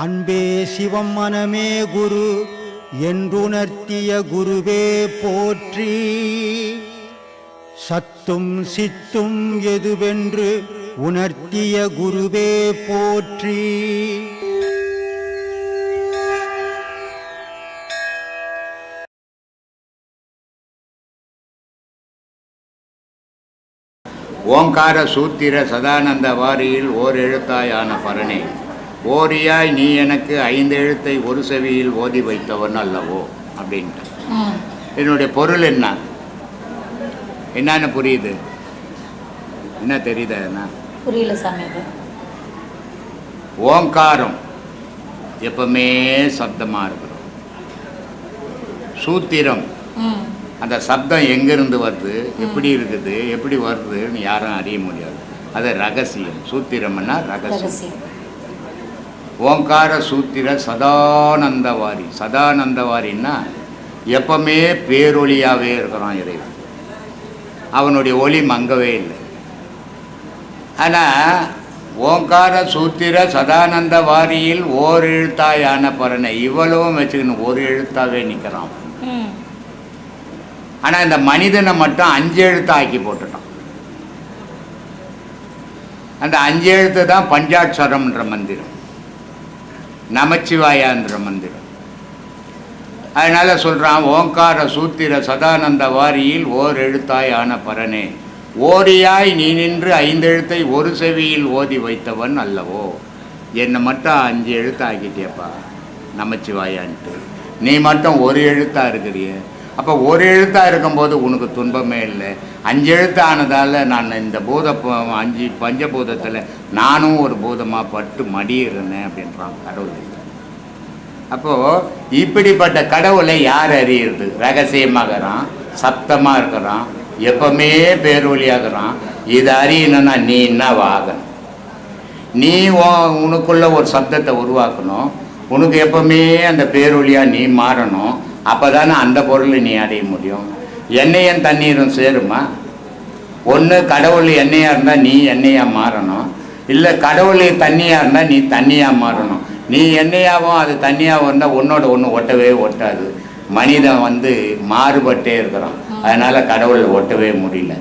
அன்பே சிவம் மனமே குரு என்றுணர்த்திய குருவே போற்றி. சத்தும் சித்தும் எதுவென்று உணர்த்திய குருவே போற்றி. ஓங்கார சூத்திர சதானந்த வாரியில் ஓர் எழுத்தாயான பரணே. ஓரியாய் நீ எனக்கு ஐந்து எழுத்தை ஒரு செவியில் ஓதி வைத்தவன் அல்லவோ? அப்படின்ட்டு. என்னுடைய பொருள் என்ன? என்னன்னு புரியுது? என்ன தெரியுதா என்ன? புரியல சாமி ஓங்காரம் எப்பவுமே சப்தமாக இருக்கிறோம் சூத்திரம். அந்த சப்தம் எங்கிருந்து வருது? எப்படி இருக்குது? எப்படி வருதுன்னு யாரும் அறிய முடியாது. அது ரகசியம். சூத்திரம்னா ரகசியம். ஓங்கார சூத்திர சதானந்தவாரி. சதானந்தவாரின்னா எப்பவுமே பேரொளியாகவே இருக்கிறான் இறைவன். அவனுடைய ஒளி மங்கவே இல்லை. ஆனால் ஓங்கார சூத்திர சதானந்த வாரியில் ஓர் எழுத்தாயான பறனை இவ்வளவும் வச்சுக்கணும் ஒரு எழுத்தாவே நிற்கிறான். ஆனால் இந்த மனிதனை மட்டும் அஞ்சு எழுத்து ஆக்கி போட்டுட்டான். அந்த அஞ்சு எழுத்து தான் பஞ்சாட்சரம்ன்ற மந்திரம். நமச்சிவாயாந்திர மந்திரம். அதனால் சொல்கிறான் ஓங்கார சூத்திர சதானந்த வாரியில் ஓர் எழுத்தாய் ஆன பரனே ஓரியாய் நீ நின்று ஐந்தெழுத்தை ஒரு செவியில் ஓதி வைத்தவன் அல்லவோ? என்னை மட்டும் அஞ்சு எழுத்து ஆக்கிட்டியப்பா நமச்சிவாயான்ட்டு. நீ மட்டும் ஒரு எழுத்தாக இருக்கிறிய? அப்போ ஒரு எழுத்தாக இருக்கும்போது உனக்கு துன்பமே இல்லை. அஞ்சு எழுத்து நான் இந்த பூத அஞ்சு பஞ்சபூதத்தில் நானும் ஒரு பூதமாக பட்டு மடியிருந்தேன் அப்படின்றான் கடவுள். அப்போது இப்படிப்பட்ட கடவுளை யார் அறியுறது? ரகசியமாகறான் சப்தமாக இருக்கிறான் எப்பவுமே பேரொழியாகிறான். இதை அறியணும்னா நீ என்ன ஆகணும்? நீ உனக்குள்ள ஒரு சப்தத்தை உருவாக்கணும். உனக்கு எப்பவுமே அந்த பேரொழியாக நீ மாறணும். அப்போ தானே அந்த பொருளை நீ அடைய முடியும். எண்ணெயும் தண்ணீரும் சேருமா? ஒன்று கடவுள் எண்ணெயாக இருந்தால் நீ எண்ணெயாக மாறணும். இல்லை கடவுள் தண்ணியாக இருந்தால் நீ தண்ணியாக மாறணும். நீ எண்ணெயாகவும் அது தண்ணியாகவும் இருந்தால் உன்னோட ஒன்று ஒட்டவே ஒட்டாது. மனிதன் வந்து மாறுபட்டே இருக்கிறான். அதனால் கடவுளை ஒட்டவே முடியல.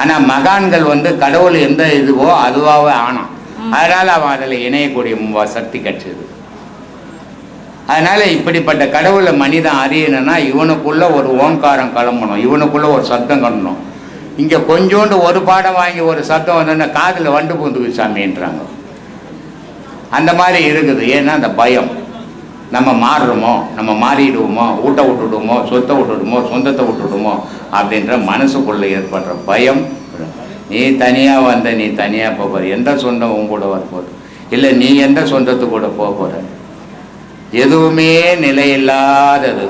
ஆனால் மகான்கள் வந்து கடவுள் எந்த இதுவோ அதுவாகவே ஆனான். அதனால் அவன் அதில் இணையக்கூடிய சக்தி கிடைச்சது. அதனால் இப்படிப்பட்ட கடவுளை மனிதன் அறியணும்னா இவனுக்குள்ள ஒரு ஓங்காரம் கிளம்பணும் இவனுக்குள்ள ஒரு சத்தம் கிளம்பணும். இங்கே கொஞ்சோண்டு ஒரு பாடம் வாங்கி ஒரு சத்தம் வந்தோன்னா காதில் வண்டு பூந்துக்கு சாமின்றாங்க. அந்த மாதிரி இருக்குது. ஏன்னா அந்த பயம். நம்ம மாறுறோமோ நம்ம மாறிடுவோமோ ஊட்ட விட்டுடுவோமோ சொத்தை விட்டுடுமோ சொந்தத்தை விட்டுடுமோ அப்படின்ற மனசுக்குள்ளே ஏற்படுற பயம். நீ தனியாக வந்த நீ தனியாக போக போகிற எந்த சொந்தம் உன் கூட வரப்போகுது? இல்லை நீ எந்த சொந்தத்து கூட போக போகிற எதுவுமே நிலையில்லாதது.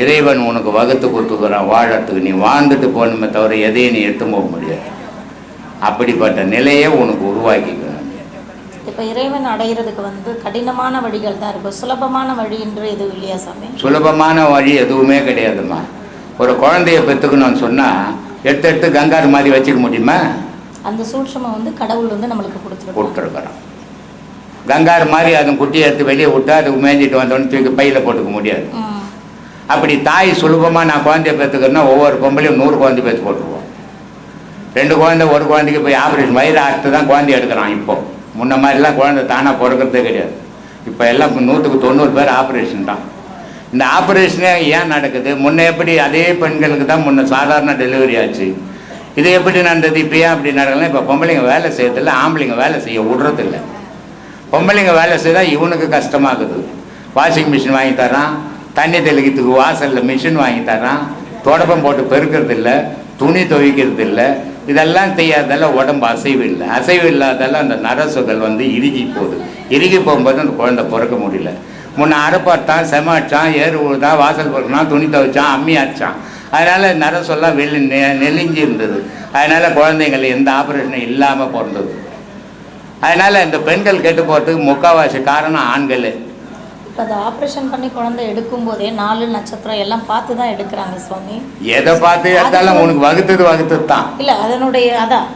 இறைவன் உனக்கு வகுத்து கொடுத்துக்கிறான் வாழறதுக்கு. நீ வாழ்ந்துட்டு போகணுமே தவிர எதையும் நீ எடுத்து போக முடியாது. அப்படிப்பட்ட நிலையை உனக்கு உருவாக்கிக்கணும். இப்போ இறைவன் அடையிறதுக்கு வந்து கடினமான வழிகள் தான் இருக்கும். சுலபமான வழின்ற எதுவும் இல்லையா சாமி? சுலபமான வழி எதுவுமே கிடையாதும்மா. ஒரு குழந்தைய பெற்றுக்கணும்னு சொன்னால் எடுத்து எடுத்து கங்காரு மாதிரி வச்சுக்க முடியுமா? அந்த சூட்சமம் வந்து கடவுள் வந்து நம்மளுக்கு கொடுத்துருக்கோம் கொடுத்துருக்குறோம் கங்காரு மாதிரி அதன் குட்டியை எடுத்து வெளியே விட்டா அது மேய்ஞ்சிட்டு வந்தோடனே தூக்கி பையில் போட்டுக்க முடியாது. அப்படி தாய் சுலபமாக நான் குழந்தைய பெற்றுக்கிறேன்னா ஒவ்வொரு பொம்பளையும் நூறு குழந்தை பெற்று போட்டுருவோம். ரெண்டு குழந்தை ஒரு குழந்தைக்கு போய் ஆப்ரேஷன் வயிறு ஆட்டு தான் குழந்தை எடுக்கிறான் இப்போ. முன்ன மாதிரிலாம் குழந்தை தானாக பிறக்கிறதே கிடையாது. இப்போ எல்லாம் நூற்றுக்கு தொண்ணூறு பேர் ஆப்ரேஷன் தான். இந்த ஆப்ரேஷனே ஏன் நடக்குது? முன்ன எப்படி அதே பெண்களுக்கு தான் முன்ன சாதாரண டெலிவரி ஆச்சு? இது எப்படி நடந்தது? இப்போ ஏன் அப்படி நடக்கலாம் இப்போ பொம்பளைங்க வேலை செய்யறதில்ல ஆம்பளைங்க வேலை செய்ய விடுறதில்ல. பொம்பளைங்க வேலை செய்தால் இவனுக்கு கஷ்டமாகுது. வாஷிங் மிஷின் வாங்கி தரான் தண்ணி தெளிக்கிறதுக்கு வாசலில் மிஷின் வாங்கி தரான் தொடப்பம் போட்டு பெருக்கிறது இல்லை துணி துவைக்கிறது இல்லை இதெல்லாம் செய்யாததால உடம்பு அசைவு இல்லை அசைவு இல்லாதால அந்த நரசுகள் வந்து இறுகி போகுது. இறுகி போகும்போது அந்த குழந்தை பிறக்க முடியல. முன்ன அரைப்பாட்டான் செமாச்சான் ஏறு உழுதான் வாசல் பொறுக்கினான் துணி துவைச்சான் அம்மி அடிச்சான் அதனால் நரசெல்லாம் வெளி நெ- நெலிஞ்சி இருந்தது. அதனால் குழந்தைங்கள் எந்த ஆப்ரேஷனும் இல்லாமல் பிறந்தது. அதனால இந்த பெண்கள் கெட்டு போகிறதுக்கு முக்கால்வாசி காரணம் ஆண்கள். இப்போ அந்த ஆப்ரேஷன் பண்ணி குழந்தை எடுக்கும் போதே நாலு நட்சத்திரம் எல்லாம் பார்த்து தான் எடுக்கிறாங்க சுவாமி. எதை பார்த்து எடுத்தாலும் உனக்கு வகுத்தது வகுத்தது தான் இல்லை அதனுடைய அதான்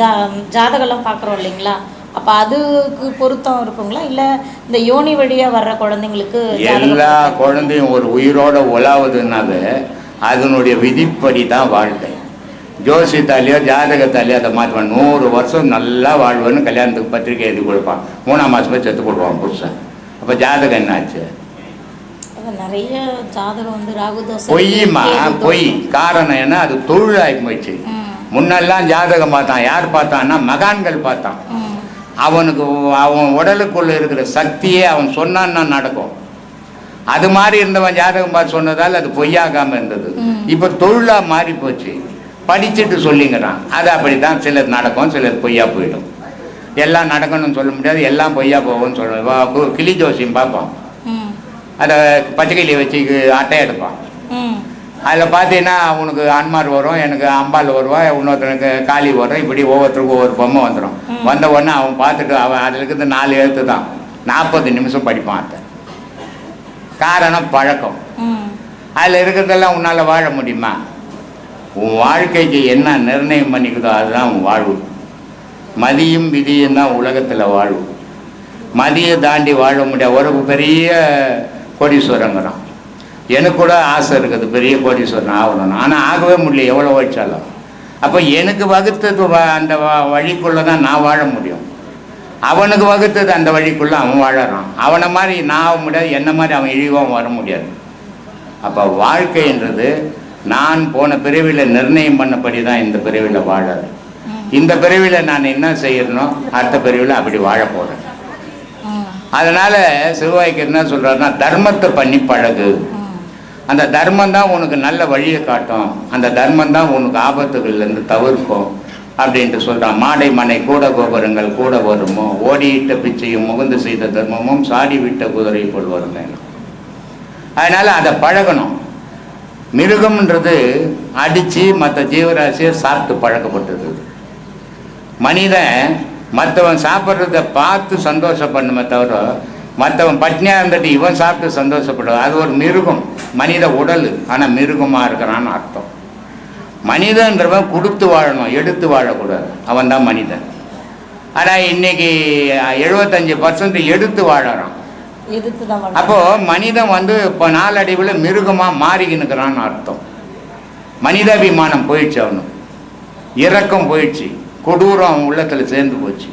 ஜா ஜாதகம்லாம் பார்க்குறோம் இல்லைங்களா? அப்போ அதுக்கு பொருத்தம் இருக்குங்களா? இல்லை இந்த யோனி வழியாக வர்ற குழந்தைங்களுக்கு எல்லா குழந்தையும் ஒரு உயிரோட உலாவுதுன்னாவே அதனுடைய விதிப்படி தான் வாழ்க்கை. ஜோசியத்தாலேயோ ஜாதகத்தாலேயோ அதை மாற்றுவான் நூறு வருஷம் நல்லா வாழ்வேன்னு கல்யாணத்துக்கு பத்திரிக்கை எழுதி கொடுப்பான். மூணாம் மாதமே செத்து போடுவான் புருஷன். அப்போ ஜாதகம் என்னாச்சு? நிறைய ஜாதகம் வந்து ராகு தோசை பொய்யுமா பொய். காரணம் என்ன? அது தொழிலாகி போயிடுச்சு. முன்னெல்லாம் ஜாதகம் பார்த்தான். யார் பார்த்தான்னா மகான்கள் பார்த்தான். அவனுக்கு அவன் உடலுக்குள்ள இருக்கிற சக்தியே அவன் சொன்னான்னா நடக்கும். அது மாதிரி இருந்தவன் ஜாதகம் பார்த்து சொன்னதால் அது பொய்யாகாம இருந்தது. இப்போ தொழிலா மாறி போச்சு படிச்சுட்டு சொல்லிங்கிறான் அது அப்படித்தான் சிலது நடக்கும் சிலது பொய்யா போயிடும். எல்லாம் நடக்கணும்னு சொல்ல முடியாது எல்லாம் பொய்யா போகும்னு சொல்லுவேன் கிளி ஜோசியம் பார்ப்பான் ம். அதை பச்சைக்கிளியை வச்சு அட்டை எடுப்பான் அதில் பார்த்தீங்கன்னா உனக்கு அன்மார் வரும் எனக்கு அம்பாள் வருவா இன்னொருத்தனுக்கு காளி வரும் இப்படி ஒவ்வொருத்தருக்கும் ஒவ்வொரு பொம்மை வந்துடும். வந்த உடனே அவன் பார்த்துட்டு அவன் அதில் இருக்கிறது நாலு எழுத்து தான். நாற்பது நிமிஷம் படிப்பான் அதை காரணம் பழக்கம். அதில் இருக்கிறதெல்லாம் உன்னால் வாழ முடியுமா? உன் வாழ்க்கைக்கு என்ன நிர்ணயம் பண்ணிக்குதோ அதுதான் உன் வாழ்வு. மதியும் விதியும் தான் உலகத்தில் வாழ்வு. மதியை தாண்டி வாழ முடியாது. ஒரு பெரிய கோடீஸ்வரங்கிறான் எனக்கு கூட ஆசை இருக்குது பெரிய கோடீஸ்வரன் ஆகணும்னு. ஆனால் ஆகவே முடியல எவ்வளோ உழைச்சாலும். அப்போ எனக்கு வகுத்தது அந்த வழிக்குள்ளே தான் நான் வாழ முடியும். அவனுக்கு வகுத்தது அந்த வழிக்குள்ளே அவன் வாழறான். அவனை மாதிரி நான் ஆக முடியாது என்ன மாதிரி அவன் இழிவாக வர முடியாது. அப்போ வாழ்க்கைன்றது நான் போன பிறவியில் நிர்ணயம் பண்ணபடி தான் இந்த பிறவியில் வாழறது ம். இந்த பிறவியில் நான் என்ன செய்யறனோ அடுத்த பிறவியில் அப்படி வாழ போகிறேன் அதனால சிவவாய்க்கு என்ன சொல்றாருன்னா தர்மத்தை பண்ணி பழகு. அந்த தர்மம் தான் உனக்கு நல்ல வழியை காட்டும். அந்த தர்மம் தான் உனக்கு ஆபத்துகள்லேருந்து தவிர்க்கும் அப்படின்ட்டு சொல்றான். மாடை மனை கூட கோபுரங்கள் கூட வருமோ? ஓடியிட்ட பிச்சையும் முகுந்து செய்த தர்மமும் சாடி விட்ட குதிரை போல் வருங்க அதனால அதை பழகணும். மிருகம்ன்றது அடித்து மற்ற ஜீவராசியை சாப்பிட்டு பழக்கப்பட்டது மனிதன் மற்றவன் சாப்பிட்றத பார்த்து சந்தோஷப்படணுமே தவிர மற்றவன் பட்னியாக இருந்துட்டு இவன் சாப்பிட்டு சந்தோஷப்படுவான். அது ஒரு மிருகம் மனித உடல். ஆனால் மிருகமாக இருக்கிறான்னு அர்த்தம். மனிதன்றவன் கொடுத்து வாழணும் எடுத்து வாழக்கூடாது. அவன் தான் மனிதன். ஆனால் இன்றைக்கி எழுபத்தஞ்சு பர்சன்ட் எடுத்து வாழறான். எதிர்த்து தான் வளர்றாங்க. அப்போ மனிதன் வந்து இப்போ நாளடைவில் மிருகமாக மாறிக்கினுக்கிறான்னு அர்த்தம். மனிதாபிமானம் போயிடுச்சு அவனுக்கு இரக்கம் போயிடுச்சு. கொடூரம் அவன் உள்ளத்தில் சேர்ந்து போச்சு.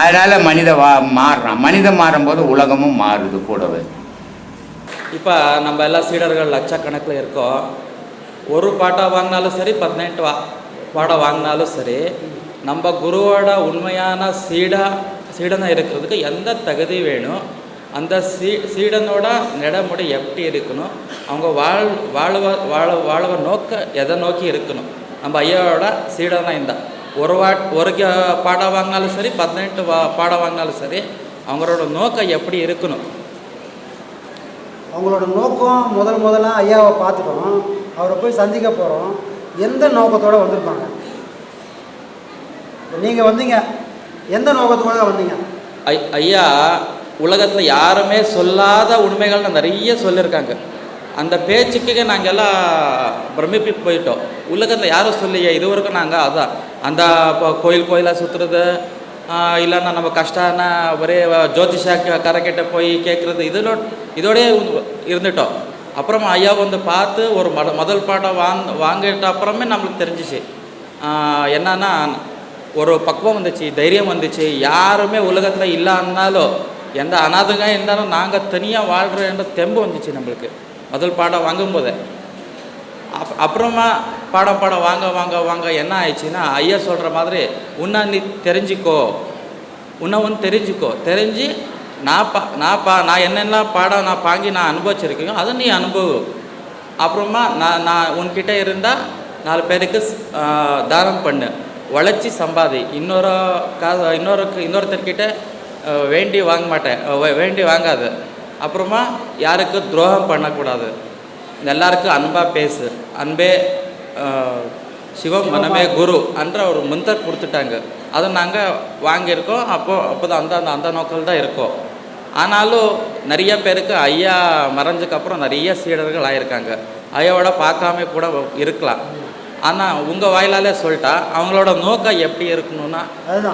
அதனால மனித வா மாறுறான். மனிதன் மாறும்போது உலகமும் மாறுது கூடவே. இப்போ நம்ம எல்லா சீடர்கள் லட்சக்கணக்கில் இருக்கோம். ஒரு பாட்டா வாங்கினாலும் சரி பதினெட்டு வா பாடம் வாங்கினாலும் சரி நம்ம குருவோட உண்மையான சீடா சீடனாக இருக்கிறதுக்கு எந்த தகுதி வேணும்? அந்த சீ சீடனோட நடைமுறை எப்படி இருக்கணும்? அவங்க வாழ் வாழவ வாழ வாழவ நோக்க எதை நோக்கி இருக்கணும்? நம்ம ஐயாவோட சீடனாக இருந்தா ஒரு வா ஒரு க- பாடம் வாங்கினாலும் சரி பதினெட்டு வா பாடம் வாங்கினாலும் சரி அவங்களோட நோக்கம் எப்படி இருக்கணும்? அவங்களோட நோக்கம் முதல் முதல்ல ஐயாவை பார்த்துட்டோம். அவரை போய் சந்திக்க போகிறோம் எந்த நோக்கத்தோடு வந்திருப்பாங்க? நீங்கள் வந்தீங்க. எந்த நோக்கத்தோட வந்தீங்க? ஐ ஐயா உலகத்தில் யாருமே சொல்லாத உண்மைகள்னு நிறைய சொல்லியிருக்காங்க. அந்த பேச்சுக்கு நாங்கள் எல்லாம் பிரமிப்பி போயிட்டோம். உலகத்தில் யாரும் சொல்லியே இது வரைக்கும் நாங்கள் அதான். அந்த இப்போ கோயில் கோயிலாக சுற்றுறது இல்லைன்னா நம்ம கஷ்டம்னா ஒரே ஜோதிஷா கரைக்கிட்ட போய் கேட்குறது இதோட இதோடய இருந்துட்டோம். அப்புறமா ஐயா வந்து பார்த்து ஒரு மத முதல் பாடம் வாங் வாங்கிட்ட அப்புறமே நம்மளுக்கு தெரிஞ்சிச்சு. என்னன்னா ஒரு பக்குவம் வந்துச்சு தைரியம் வந்துச்சு. யாருமே உலகத்தில் இல்லைன்னாலும் எந்த அனாதங்க இருந்தாலும் நாங்கள் தனியாக வாழ்கிறோம் என்ற தெம்பு வந்துச்சு நம்மளுக்கு. முதல் பாடம் வாங்கும்போதே. அப் அப்புறமா பாடம் பாடம் வாங்க வாங்க வாங்க என்ன ஆயிடுச்சுன்னா ஐயா சொல்கிற மாதிரி உன்னை நீ தெரிஞ்சுக்கோ. உன்னை ஒன்று தெரிஞ்சுக்கோ. தெரிஞ்சு நான் பா நான் பா நான் என்னென்ன பாடம் நான் பாங்கி நான் அனுபவிச்சிருக்கேன் அதை நீ அனுபவம் அப்புறமா நான் நான் உன்கிட்ட இருந்தால் நாலு பேருக்கு தானம் பண்ணு. உழைச்சி சம்பாதி. இன்னொரு கா இன்னொருக்கு இன்னொருத்தர்கிட்ட வேண்டி வாங்க மாட்டேன். வேண்டி வாங்காது. அப்புறமா யாருக்கு துரோகம் பண்ணக்கூடாது. எல்லாருக்கும் அன்பாக பேசு. அன்பே சிவம் மனமே குரு என்ற ஒரு மந்தர் கொடுத்துட்டாங்க. அதை நாங்கள் வாங்கியிருக்கோம். அப்போ அப்போ தான் அந்த அந்த அந்த நோக்கில் தான் இருக்கோம். ஆனாலும் நிறைய பேருக்கு ஐயா மறைஞ்சதுக்கப்புறம் நிறைய சீடர்கள் ஆயிருக்காங்க. ஐயாவோட பார்க்காம கூட இருக்கலாம். ஆனால் உங்கள் வாயிலாலே சொல்லிட்டா அவங்களோட நோக்கம் எப்படி இருக்கணும்னா.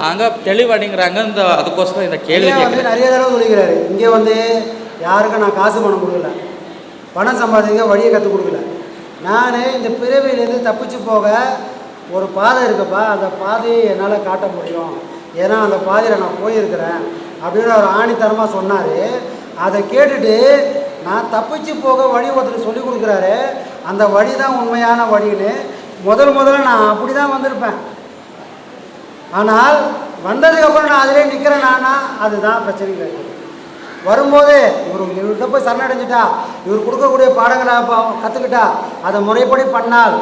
அங்கே தெளிவடைங்கிறாங்க இந்த அதுக்கோசரம் இந்த கேள்வி வந்து நிறைய தடவை சொல்லிக்கிறாரு. இங்கே வந்து யாருக்கும் நான் காசு பணம் கொடுக்கல. பணம் சம்பாதிக்க வழியை கற்றுக் கொடுக்கல. நான் இந்த பிறவியிலேருந்து தப்பிச்சு போக ஒரு பாதை இருக்குப்பா. அந்த பாதையை என்னால் காட்ட முடியும். ஏன்னா அந்த பாதையில் நான் போயிருக்கிறேன் அப்படின்னு அவர் ஆணித்தரமாக சொன்னார். அதை கேட்டுட்டு நான் தப்பிச்சு போக வழி ஒருத்தர் சொல்லி கொடுக்குறாரு. அந்த வழி தான் உண்மையான வழின்னு முதல் முதல்ல நான் அப்படி தான் வந்திருப்பேன். ஆனால் வந்ததுக்கப்புறம் நான் அதிலே நிற்கிறேன் நானா அதுதான் பிரச்சனைகள் இருக்குது வரும்போதே இவர் இவர்கிட்ட போய் சரணடைஞ்சிட்டா இவர் கொடுக்கக்கூடிய பாடங்களை கற்றுக்கிட்டா அதை முறைப்படி பண்ணால்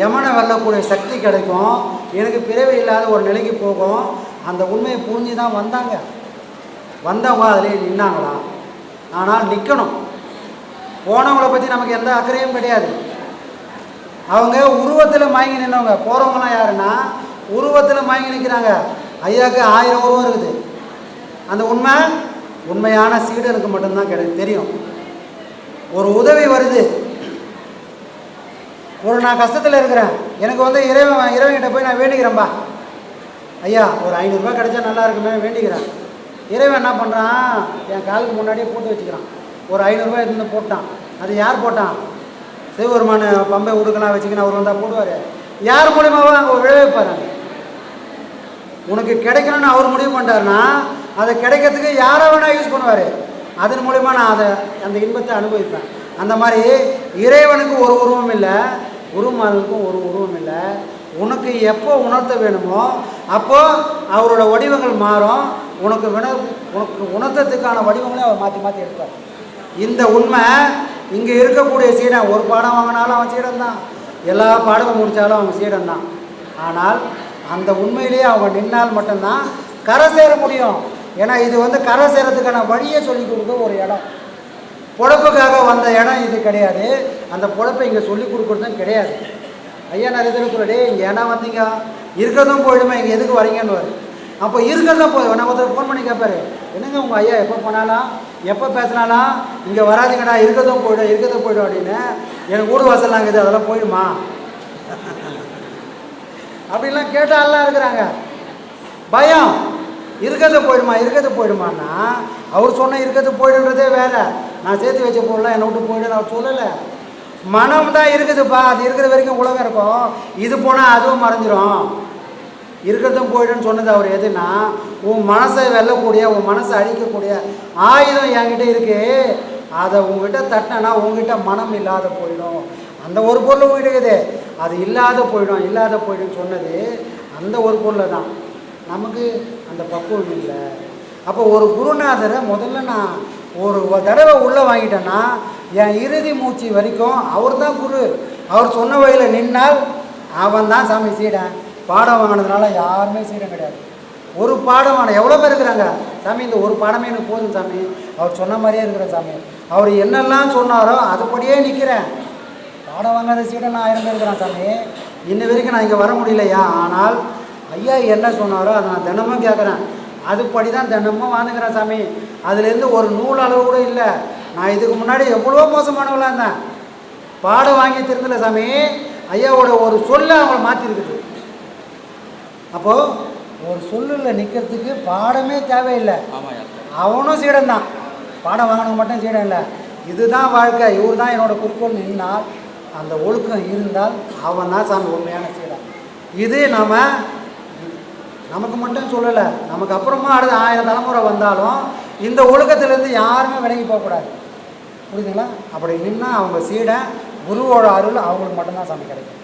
யமனை வெல்லக்கூடிய சக்தி கிடைக்கும். எனக்கு பிறவி இல்லாத ஒரு நிலைக்கு போகும். அந்த உண்மையை புரிஞ்சு தான் வந்தாங்க. வந்தவங்க அதிலே நின்னாங்களா ஆனால் நிற்கணும் போனவங்களை பற்றி நமக்கு எந்த அக்கறையும் கிடையாது. அவங்க உருவத்தில் மயங்கி நின்றவங்க போகிறவங்களாம் யாருன்னா உருவத்தில் மயங்கி நிற்கிறாங்க ஐயாவுக்கு ஆயிரம் உருவம் இருக்குது. அந்த உண்மை உண்மையான சீடனுக்கு மட்டும்தான் கிடை தெரியும். ஒரு உதவி வருது. ஒரு நான் கஷ்டத்தில் இருக்கிறேன். எனக்கு வந்து இறைவன் இறைவன்கிட்ட போய் நான் வேண்டிக்கிறேன்பா ஐயா ஒரு ஐநூறுரூவா கிடைச்சா நல்லா இருக்குமே வேண்டிக்கிறேன். இறைவன் என்ன பண்ணுறான் என் காலுக்கு முன்னாடியே போட்டு வச்சுக்கிறான். ஒரு ஐநூறுரூவா எடுத்து போட்டான். அது யார் போட்டான்? சிவபெருமான பம்பை உடுக்கலாம் வச்சுக்கின்னு அவர் வந்தால் போடுவார். யார் மூலியமாவோ அங்கே விளைவிப்பார் உனக்கு கிடைக்கணும்னு அவர் முடிவு பண்ணிட்டாருன்னா அதை கிடைக்கிறதுக்கு யாரை வேணால் யூஸ் பண்ணுவார். அதன் மூலிமா நான் அதை அந்த இன்பத்தை அனுபவிப்பேன். அந்த மாதிரி இறைவனுக்கு ஒரு உருவம் இல்லை குருமார்களுக்கும் ஒரு உருவம் இல்லை. உனக்கு எப்போ உணர்த்த வேணுமோ அப்போ அவரோட வடிவங்கள் மாறும். உனக்கு வின உனக்கு உணர்த்தத்துக்கான வடிவங்களையும் அவர் மாற்றி மாற்றி எடுப்பார். இந்த உண்மை இங்கே இருக்கக்கூடிய சீடன் ஒரு பாடம் வாங்கினாலும் அவன் சீடன் தான் எல்லா பாடமும் முடித்தாலும் அவன் சீடன் தான் ஆனால் அந்த உண்மையிலேயே அவங்க நின்னால் மட்டும்தான் கரை சேர முடியும். ஏன்னா இது வந்து கரை சேரத்துக்கான வழியை சொல்லி கொடுக்க ஒரு இடம். பொழப்புக்காக வந்த இடம் இது கிடையாது. அந்த பொழப்பை இங்கே சொல்லி கொடுக்குறதும் கிடையாது. ஐயா நிறைய தடவை சொல்ல இங்கே இடம் வந்தீங்க? இருக்கிறதும் போயிடுமா இங்கே எதுக்கு வரீங்கன்னு வரும் அப்போ இருக்கிறதும் போய் நான் ஒருத்தர் ஃபோன் பண்ணி கேட்பாரு என்னங்க உங்கள் ஐயா எப்போ போனாலும்? எப்போ பேசினாலும் இங்கே வராதிங்கடா இருக்கிறதும் போய்டும் இருக்கிறதும் போய்டும் அப்படின்னு எனக்கு ஊடு வாசல்லாம் இருக்குது அதெல்லாம் போயிடுமா அப்படின்லாம் கேட்டாலாம் இருக்கிறாங்க. பயம். இருக்கிறது போயிடுமா இருக்கிறது போயிடுமான்னா அவர் சொன்ன இருக்கிறது போயிடுன்றதே வேற. நான் சேர்த்து வச்ச பொருள்லாம் என்னை விட்டு போயிடுன்னு அவர் சொல்லலை. மனம் தான் இருக்குதுப்பா. அது இருக்கிற வரைக்கும் உலகம் இருக்கும். இது போனால் அதுவும் மறைஞ்சிரும். இருக்கிறதும் போயிடுன்னு சொன்னது அவர் எதுனா உன் மனசை வெல்லக்கூடிய உன் மனசை அழிக்கக்கூடிய ஆயுதம் என்கிட்ட இருக்கு. அதை உங்ககிட்ட தட்டினா உங்ககிட்ட மனம் இல்லாத போயிடும். அந்த ஒரு பொருள் உங்ககிட்ட அது இல்லாத போயிடும் இல்லாத போயிடும் சொன்னது அந்த ஒரு பொருளை தான். நமக்கு அந்த பக்குவம் இல்லை. அப்போ ஒரு குருநாதரை முதல்ல நான் ஒரு தடவை உள்ளே வாங்கிட்டேன்னா என் இறுதி மூச்சு வரைக்கும் அவர் தான் குரு. அவர் சொன்ன வகையில் நின்னால் அவன் தான் சாமி சீடன். பாடம் வாங்கினதுனால யாருமே சீடன் கிடையாது. ஒரு பாடம் வாங்கின எவ்வளோ பேர் இருக்கிறாங்க? சாமி இந்த ஒரு பாடமே எனக்கு போதும் சாமி. அவர் சொன்ன மாதிரியே இருக்கிறேன் சாமி. அவர் என்னெல்லாம் சொன்னாரோ அதுபடியே நிற்கிறேன் பாடம் வாங்காத சீடன் நான் ஆயிரம் பேர் இருக்கிறேன் சாமி. இன்ன வரைக்கும் நான் இங்கே வர முடியலையா? ஆனால் ஐயா என்ன சொன்னாரோ அதை நான் தினமும் கேட்குறேன் அதுபடி தான் தினமும் வாழ்ந்துக்கிறேன் சாமி. அதுலேருந்து ஒரு நூல் அளவு கூட இல்லை. நான் இதுக்கு முன்னாடி எவ்வளோ மோசமானவளாக இருந்தேன். பாடம் வாங்கி திருந்தல சாமி. ஐயாவோட ஒரு சொல்ல அவங்கள மாற்றிருக்குது அப்போது ஒரு சொல்லில் நிற்கிறதுக்கு பாடமே தேவையில்லை. அவனும் சீடன் தான் பாடம் வாங்கினவங்க மட்டும் சீடன் இல்லை. இதுதான் வாழ்க்கை. இவர் தான் என்னோட குறிக்கோள் நின்னால் அந்த ஒழுக்கம் இருந்தால் அவன் தான் சாமி உண்மையான சீடன். இது நம்ம நமக்கு மட்டும் சொல்லலை. நமக்கு அப்புறமா அடுத்த ஆயிரம் தலைமுறை வந்தாலும் இந்த ஒழுக்கத்திலேருந்து யாருமே விலகி போகக்கூடாது புரியுதுங்களா? அப்படி நின்னா அவங்க சீடன் குருவோட அருள் அவங்களுக்கு மட்டும்தான் சாமி கிடைக்கும்.